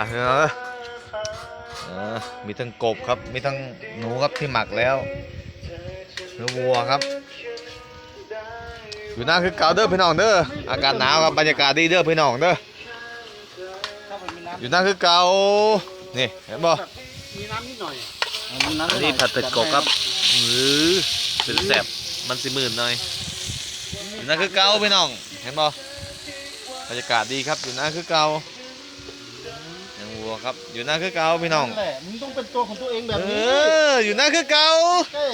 อะเออเออมีทั้งกบครับ มีทั้งหนูครับที่หมักแล้วเนื้อวัวครับ อยู่หน้าคือเก่าเด้อพี่น้องเด้ออากาศหนาวครับบรรยากาศดีเด้อพี่น้องเด้ออยู่หน้าคือเก่านี่เห็นบ่มีน้ำนิดหน่อยอันนี้ผัดเผ็ดกบครับหือเป็นแสบมันสิหมื่นหน่อยอยู่หน้าคือเก่าพี่น้องเห็นบ่บรรยากาศดีครับอยู่หน้าคือเก่ายัง วัวครับ อยู่หน้าคือเก่าพี่น้องนั่นแหละมึงต้องเป็นตัวของตัวเองแบบเอนี้อ อยู่หน้าคือเก่าใช่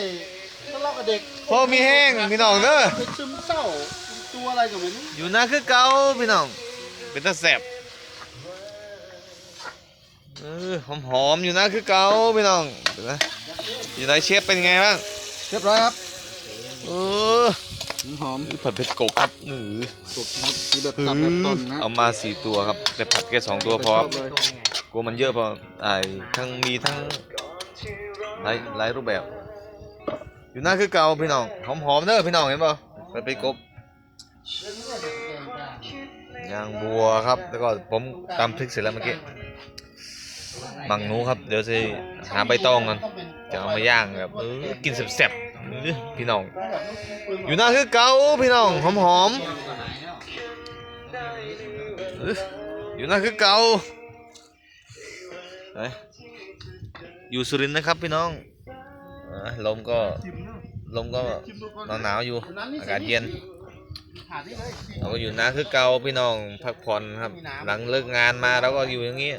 ทะเลาะกับเด็กพอมีแห้งพี่น้องเด้อ เป็นซึมเศร้าเป็นตัวอะไรก็ไม่รู้อยู่หน้าคือเก่าพี่น้อง เป็นตาแสบเออหอมหอมๆอยู่หน้าคือเก่าพี่น้องเห็นไหมอยู่ไหนเชฟเป็นไงบ้างเรียบร้อยครับเออหอมผัดเผ็ดกบครับหนือสุกครับมีแบบตับแบบตอนนะเอามาสี่ตัวครับแต่ผัดแค่สองตัวพอครับเลยก ลัวมันเยอะพอไอ้ทั้งมีทั้งหลายหลายรูปแบบ อยู่หน้าคือเก่าพี่น้องหอมหอมๆเด้อพี่น้องเห็นป่ะผัดเผ็ดกบยางบัวครับแล้วก็ผมตำพริกเสร็จแล้วเมื่อกี้บังนูครับ เดี๋ยวจะหาใบตองกันจะเอามาย่างแบบเออกินแซ่บๆพี่น้อง อยู่หน้าคือเก่าพี่น้องหอมหอมๆอยู่หน้าคือเก่า อยู่สุรินทร์นะครับพี่น้องอลมก็ลมก็หนาวๆอยู่อากาศเย็นเราก็อยู่นะคือเก่าพี่น้องพักผ่อนครับ หลังเลิกงานมาเราก็อยู่อย่างนี้